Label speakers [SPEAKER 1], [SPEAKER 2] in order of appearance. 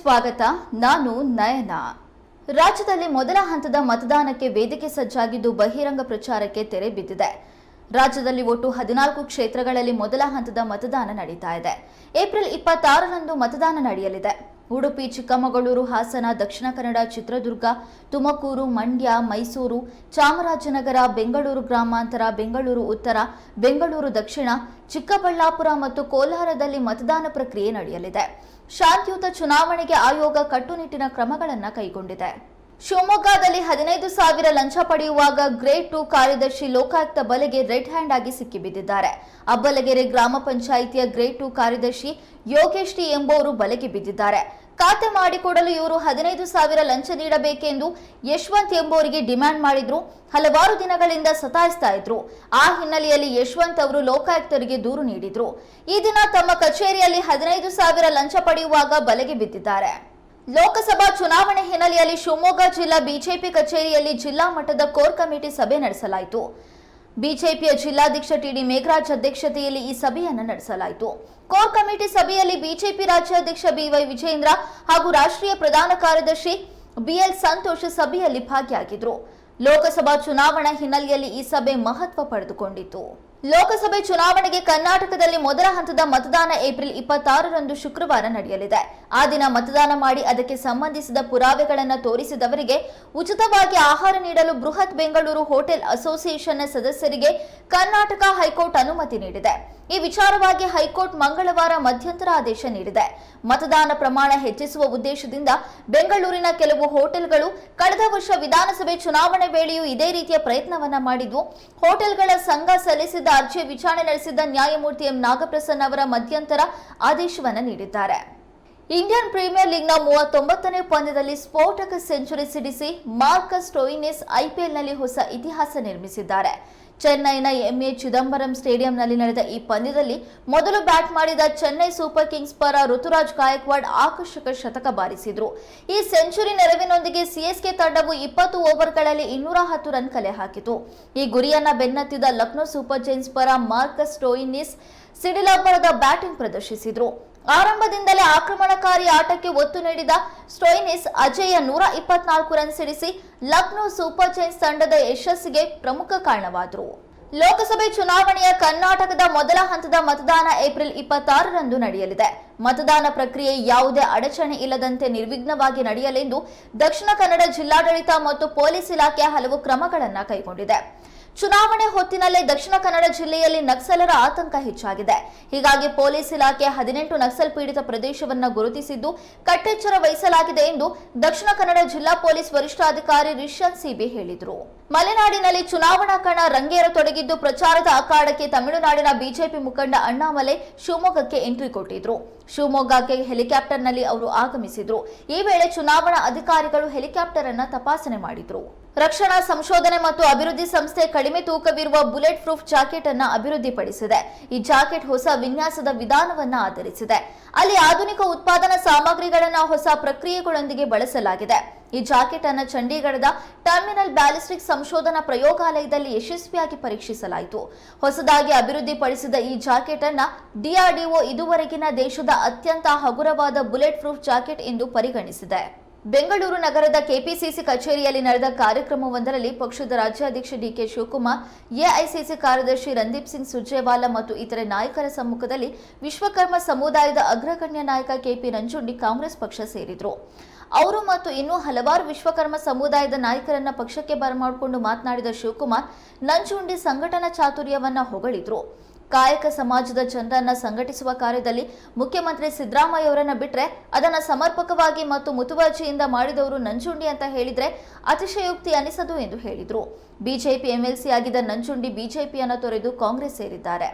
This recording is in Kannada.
[SPEAKER 1] ಸ್ವಾಗತ, ನಾನು ನಯನ. ರಾಜ್ಯದಲ್ಲಿ ಮೊದಲ ಹಂತದ ಮತದಾನಕ್ಕೆ ವೇದಿಕೆ ಸಜ್ಜಾಗಿದ್ದು ಬಹಿರಂಗ ಪ್ರಚಾರಕ್ಕೆ ತೆರೆ ಬಿದ್ದಿದೆ. ರಾಜ್ಯದಲ್ಲಿ ಒಟ್ಟು ಹದಿನಾಲ್ಕು ಕ್ಷೇತ್ರಗಳಲ್ಲಿ ಮೊದಲ ಹಂತದ ಮತದಾನ ನಡೀತಾ ಇದೆ. ಏಪ್ರಿಲ್ ಇಪ್ಪತ್ತಾರರಂದು ಮತದಾನ ನಡೆಯಲಿದೆ. ಉಡುಪಿ, ಚಿಕ್ಕಮಗಳೂರು, ಹಾಸನ, ದಕ್ಷಿಣ ಕನ್ನಡ, ಚಿತ್ರದುರ್ಗ, ತುಮಕೂರು, ಮಂಡ್ಯ, ಮೈಸೂರು, ಚಾಮರಾಜನಗರ, ಬೆಂಗಳೂರು ಗ್ರಾಮಾಂತರ, ಬೆಂಗಳೂರು ಉತ್ತರ, ಬೆಂಗಳೂರು ದಕ್ಷಿಣ, ಚಿಕ್ಕಬಳ್ಳಾಪುರ ಮತ್ತು ಕೋಲಾರದಲ್ಲಿ ಮತದಾನ ಪ್ರಕ್ರಿಯೆ ನಡೆಯಲಿದೆ. ಶಾಂತಿಯುತ ಚುನಾವಣೆಗೆ ಆಯೋಗ ಕಟ್ಟುನಿಟ್ಟಿನ ಕ್ರಮಗಳನ್ನು ಕೈಗೊಂಡಿದೆ. ಶಿವಮೊಗ್ಗದಲ್ಲಿ ಹದಿನೈದು ಸಾವಿರ ಲಂಚ ಪಡೆಯುವಾಗ ಗ್ರೇಡ್ ಟು ಕಾರ್ಯದರ್ಶಿ ಲೋಕಾಯುಕ್ತ ಬಲೆಗೆ ರೆಡ್ ಹ್ಯಾಂಡ್ ಆಗಿ ಸಿಕ್ಕಿಬಿದ್ದಿದ್ದಾರೆ. ಅಬ್ಬಲಗೆರೆ ಗ್ರಾಮ ಪಂಚಾಯಿತಿಯ ಗ್ರೇಡ್ ಟು ಕಾರ್ಯದರ್ಶಿ ಯೋಗೇಶ್ ಟಿ ಎಂಬುವರು ಬಲೆಗೆ ಬಿದ್ದಿದ್ದಾರೆ. ಖಾತೆ ಮಾಡಿಕೊಡಲು ಇವರು ಹದಿನೈದು ಸಾವಿರ ಲಂಚ ನೀಡಬೇಕೆಂದು ಯಶವಂತ್ ಎಂಬುವರಿಗೆ ಡಿಮ್ಯಾಂಡ್ ಮಾಡಿದ್ರು. ಹಲವಾರು ದಿನಗಳಿಂದ ಸತಾಯಿಸ್ತಾ ಇದ್ರು. ಆ ಹಿನ್ನೆಲೆಯಲ್ಲಿ ಯಶವಂತ್ ಅವರು ಲೋಕಾಯುಕ್ತರಿಗೆ ದೂರು ನೀಡಿದ್ರು. ಈ ದಿನ ತಮ್ಮ ಕಚೇರಿಯಲ್ಲಿ ಹದಿನೈದು ಸಾವಿರ ಲಂಚ ಪಡೆಯುವಾಗ ಬಲೆಗೆ ಬಿದ್ದಿದ್ದಾರೆ. ಲೋಕಸಭಾ ಚುನಾವಣೆ ಹಿನ್ನೆಲೆಯಲ್ಲಿ ಶಿವಮೊಗ್ಗ ಜಿಲ್ಲಾ ಬಿಜೆಪಿ ಕಚೇರಿಯಲ್ಲಿ ಜಿಲ್ಲಾ ಮಟ್ಟದ ಕೋರ್ ಕಮಿಟಿ ಸಭೆ ನಡೆಸಲಾಯಿತು. ಬಿಜೆಪಿಯ ಜಿಲ್ಲಾಧ್ಯಕ್ಷ ಟಿಡಿ ಮೇಘರಾಜ್ ಅಧ್ಯಕ್ಷತೆಯಲ್ಲಿ ಈ ಸಭೆಯನ್ನು ನಡೆಸಲಾಯಿತು. ಕೋರ್ ಕಮಿಟಿ ಸಭೆಯಲ್ಲಿ ಬಿಜೆಪಿ ರಾಜ್ಯಾಧ್ಯಕ್ಷ ಬಿವೈ ವಿಜೇಂದ್ರ ಹಾಗೂ ರಾಷ್ಟ್ರೀಯ ಪ್ರಧಾನ ಕಾರ್ಯದರ್ಶಿ ಬಿಎಲ್ ಸಂತೋಷ್ ಸಭೆಯಲ್ಲಿ ಭಾಗಿಯಾಗಿದ್ದರು ಲೋಕಸಭಾ ಚುನಾವಣಾ ಹಿನ್ನೆಲೆಯಲ್ಲಿ ಈ ಸಭೆ ಮಹತ್ವ ಪಡೆದುಕೊಂಡಿತು ಲೋಕಸಭೆ ಚುನಾವಣೆಗೆ ಕರ್ನಾಟಕದಲ್ಲಿ ಮೊದಲ ಹಂತದ ಮತದಾನ ಏಪ್ರಿಲ್ ಇಪ್ಪತ್ತಾರರಂದು ಶುಕ್ರವಾರ ನಡೆಯಲಿದೆ. ಆ ದಿನ ಮತದಾನ ಮಾಡಿ ಅದಕ್ಕೆ ಸಂಬಂಧಿಸಿದ ಪುರಾವೆಗಳನ್ನು ತೋರಿಸಿದವರಿಗೆ ಉಚಿತವಾಗಿ ಆಹಾರ ನೀಡಲು ಬೃಹತ್ ಬೆಂಗಳೂರು ಹೋಟೆಲ್ ಅಸೋಸಿಯೇಷನ್ನ ಸದಸ್ಯರಿಗೆ ಕರ್ನಾಟಕ ಹೈಕೋರ್ಟ್ ಅನುಮತಿ ನೀಡಿದೆ. ಈ ವಿಚಾರವಾಗಿ ಹೈಕೋರ್ಟ್ ಮಂಗಳವಾರ ಮಧ್ಯಂತರ ಆದೇಶ ನೀಡಿದೆ. ಮತದಾನ ಪ್ರಮಾಣ ಹೆಚ್ಚಿಸುವ ಉದ್ದೇಶದಿಂದ ಬೆಂಗಳೂರಿನ ಕೆಲವು ಹೋಟೆಲ್ಗಳು ಕಳೆದ ವರ್ಷ ವಿಧಾನಸಭೆ ಚುನಾವಣೆ ವೇಳೆಯೂ ಇದೇ ರೀತಿಯ ಪ್ರಯತ್ನವನ್ನ ಮಾಡಿದ್ವು ಹೋಟೆಲ್ಗಳ ಸಂಘ ಸಲ್ಲಿಸಿದ್ದ ಅರ್ಜಿ ವಿಚಾರಣೆ ನಡೆಸಿದ್ದ ನ್ಯಾಯಮೂರ್ತಿ ಎಂ ನಾಗಪ್ರಸನ್ನ ಅವರ ಮಧ್ಯಂತರ ಆದೇಶವನ್ನು ನೀಡಿದ್ದಾರೆ. ಇಂಡಿಯನ್ ಪ್ರೀಮಿಯರ್ ಲೀಗ್ನ ಮೂವತ್ತೊಂಬತ್ತನೇ ಪಂದ್ಯದಲ್ಲಿ ಸ್ಫೋಟಕ ಸೆಂಚುರಿ ಸಿಡಿಸಿ ಮಾರ್ಕಸ್ ಟೋಯಿನಿಸ್ ಐಪಿಎಲ್ನಲ್ಲಿ ಹೊಸ ಇತಿಹಾಸ ನಿರ್ಮಿಸಿದ್ದಾರೆ. ಚೆನ್ನೈನ ಎಂಎ ಚಿದಂಬರಂ ಸ್ಟೇಡಿಯಂನಲ್ಲಿ ನಡೆದ ಈ ಪಂದ್ಯದಲ್ಲಿ ಮೊದಲು ಬ್ಯಾಟ್ ಮಾಡಿದ ಚೆನ್ನೈ ಸೂಪರ್ ಕಿಂಗ್ಸ್ ಪರ ಋತುರಾಜ್ ಗಾಯಕ್ವಾಡ್ ಆಕರ್ಷಕ ಶತಕ ಬಾರಿಸಿದ್ರು. ಈ ಸೆಂಚುರಿ ನೆರವಿನೊಂದಿಗೆ ಸಿಎಸ್ಕೆ ತಂಡವು ಇಪ್ಪತ್ತು ಓವರ್ಗಳಲ್ಲಿ ಇನ್ನೂರ ಹತ್ತು ರನ್ ಕಲೆ ಹಾಕಿತು. ಈ ಗುರಿಯನ್ನ ಬೆನ್ನತ್ತಿದ ಲಕ್ನೋ ಸೂಪರ್ ಜೈನ್ಸ್ ಪರ ಮಾರ್ಕಸ್ ಟೋಯಿನಿಸ್ ಸಿಡಿಲಾಪರದ ಬ್ಯಾಟಿಂಗ್ ಪ್ರದರ್ಶಿಸಿದ್ರು. ಆರಂಭದಿಂದಲೇ ಆಕ್ರಮಣಕಾರಿ ಆಟಕ್ಕೆ ಒತ್ತು ನೀಡಿದ ಸ್ಟೋಯಿನಿಸ್ ಅಜೇಯ ನೂರ ಇಪ್ಪತ್ನಾಲ್ಕು ರನ್ ಸಿಡಿಸಿ ಲಕ್ನೋ ಸೂಪರ್ ಜೈನ್ಸ್ ತಂಡದ ಯಶಸ್ಸಿಗೆ ಪ್ರಮುಖ ಕಾರಣವಾದರು. ಲೋಕಸಭೆ ಚುನಾವಣೆಯ ಕರ್ನಾಟಕದ ಮೊದಲ ಹಂತದ ಮತದಾನ ಏಪ್ರಿಲ್ ಇಪ್ಪತ್ತಾರರಂದು ನಡೆಯಲಿದೆ. ಮತದಾನ ಪ್ರಕ್ರಿಯೆ ಯಾವುದೇ ಅಡಚಣೆ ಇಲ್ಲದಂತೆ ನಿರ್ವಿಘ್ನವಾಗಿ ನಡೆಯಲೆಂದು ದಕ್ಷಿಣ ಕನ್ನಡ ಜಿಲ್ಲಾಡಳಿತ ಮತ್ತು ಪೊಲೀಸ್ ಇಲಾಖೆ ಹಲವು ಕ್ರಮಗಳನ್ನು ಕೈಗೊಂಡಿದೆ. ಚುನಾವಣೆ ಹೊತ್ತಿನಲ್ಲೇ ದಕ್ಷಿಣ ಕನ್ನಡ ಜಿಲ್ಲೆಯಲ್ಲಿ ನಕ್ಸಲರ ಆತಂಕ ಹೆಚ್ಚಾಗಿದೆ. ಹೀಗಾಗಿ ಪೊಲೀಸ್ ಇಲಾಖೆ ಹದಿನೆಂಟು ನಕ್ಸಲ್ ಪೀಡಿತ ಪ್ರದೇಶವನ್ನು ಗುರುತಿಸಿದ್ದು, ಕಟ್ಟೆಚ್ಚರ ವಹಿಸಲಾಗಿದೆ ಎಂದು ದಕ್ಷಿಣ ಕನ್ನಡ ಜಿಲ್ಲಾ ಪೊಲೀಸ್ ವರಿಷ್ಠಾಧಿಕಾರಿ ರಿಷನ್ ಸಿಬಿ ಹೇಳಿದರು. ಮಲೆನಾಡಿನಲ್ಲಿ ಚುನಾವಣಾ ಕಣ ರಂಗೇರತೊಡಗಿದ್ದು ಪ್ರಚಾರದ ಅಖಾಡಕ್ಕೆ ತಮಿಳುನಾಡಿನ ಬಿಜೆಪಿ ಮುಖಂಡ ಅಣ್ಣಾಮಲೆ ಶಿವಮೊಗ್ಗಕ್ಕೆ ಎಂಟ್ರಿ ಕೊಟ್ಟಿದ್ರು. ಶಿವಮೊಗ್ಗಕ್ಕೆ ಹೆಲಿಕಾಪ್ಟರ್ನಲ್ಲಿ ಅವರು ಆಗಮಿಸಿದ್ರು. ಈ ವೇಳೆ ಚುನಾವಣಾ ಅಧಿಕಾರಿಗಳು ಹೆಲಿಕಾಪ್ಟರ್ ಅನ್ನ ತಪಾಸಣೆ ಮಾಡಿದ್ರು. ರಕ್ಷಣಾ ಸಂಶೋಧನೆ ಮತ್ತು ಅಭಿವೃದ್ಧಿ ಸಂಸ್ಥೆ ಕಡಿಮೆ ತೂಕವಿರುವ ಬುಲೆಟ್ ಪ್ರೂಫ್ ಜಾಕೆಟ್ ಅನ್ನ ಅಭಿವೃದ್ಧಿಪಡಿಸಿದೆ. ಈ ಜಾಕೆಟ್ ಹೊಸ ವಿನ್ಯಾಸದ ವಿಧಾನವನ್ನ ಆಧರಿಸಿದೆ. ಅಲ್ಲಿ ಆಧುನಿಕ ಉತ್ಪಾದನಾ ಸಾಮಗ್ರಿಗಳನ್ನ ಹೊಸ ಪ್ರಕ್ರಿಯೆಗಳೊಂದಿಗೆ ಬಳಸಲಾಗಿದೆ. ಈ ಜಾಕೆಟ್ ಅನ್ನು ಚಂಡೀಗಢದ ಟರ್ಮಿನಲ್ ಬ್ಯಾಲಿಸ್ಟಿಕ್ ಸಂಶೋಧನಾ ಪ್ರಯೋಗಾಲಯದಲ್ಲಿ ಯಶಸ್ವಿಯಾಗಿ ಪರೀಕ್ಷಿಸಲಾಯಿತು. ಹೊಸದಾಗಿ ಅಭಿವೃದ್ಧಿಪಡಿಸಿದ ಈ ಜಾಕೆಟ್ ಅನ್ನು ಡಿಆರ್ಡಿಒ ಇದುವರೆಗಿನ ದೇಶದ ಅತ್ಯಂತ ಹಗುರವಾದ ಬುಲೆಟ್ ಪ್ರೂಫ್ ಜಾಕೆಟ್ ಎಂದು ಪರಿಗಣಿಸಿದೆ. ಬೆಂಗಳೂರು ನಗರದ ಕೆಪಿಸಿಸಿ ಕಚೇರಿಯಲ್ಲಿ ನಡೆದ ಕಾರ್ಯಕ್ರಮವೊಂದರಲ್ಲಿ ಪಕ್ಷದ ರಾಜ್ಯಾಧ್ಯಕ್ಷ ಡಿಕೆ ಶಿವಕುಮಾರ್, ಎಐಸಿಸಿ ಕಾರ್ಯದರ್ಶಿ ರಂದೀಪ್ ಸಿಂಗ್ ಸುರ್ಜೇವಾಲಾ ಮತ್ತು ಇತರೆ ನಾಯಕರ ಸಮ್ಮುಖದಲ್ಲಿ ವಿಶ್ವಕರ್ಮ ಸಮುದಾಯದ ಅಗ್ರಗಣ್ಯ ನಾಯಕ ಕೆಪಿ ನಂಜುಂಡಿ ಕಾಂಗ್ರೆಸ್ ಪಕ್ಷ ಸೇರಿದರು. ಅವರು ಮತ್ತು ಇನ್ನೂ ಹಲವಾರು ವಿಶ್ವಕರ್ಮ ಸಮುದಾಯದ ನಾಯಕರನ್ನ ಪಕ್ಷಕ್ಕೆ ಬರಮಾಡಿಕೊಂಡು ಮಾತನಾಡಿದ ಶಿವಕುಮಾರ್ ನಂಜುಂಡಿ ಸಂಘಟನಾ ಚಾತುರ್ಯವನ್ನ ಹೊಗಳಿದ್ರು. ಕಾಯಕ ಸಮಾಜದ ಜನರನ್ನ ಸಂಘಟಿಸುವ ಕಾರ್ಯದಲ್ಲಿ ಮುಖ್ಯಮಂತ್ರಿ ಸಿದ್ದರಾಮಯ್ಯ ಅವರನ್ನ ಬಿಟ್ಟರೆ ಅದನ್ನ ಸಮರ್ಪಕವಾಗಿ ಮತ್ತು ಮುತುವರ್ಜಿಯಿಂದ ಮಾಡಿದವರು ನಂಜುಂಡಿ ಅಂತ ಹೇಳಿದ್ರೆ ಅತಿಶಯೋಕ್ತಿ ಅನಿಸದು ಎಂದು ಹೇಳಿದರು. ಬಿಜೆಪಿ ಎಂಎಲ್ಸಿ ಆಗಿದ್ದ ನಂಜುಂಡಿ ಬಿಜೆಪಿಯನ್ನ ತೊರೆದು ಕಾಂಗ್ರೆಸ್ ಸೇರಿದ್ದಾರೆ.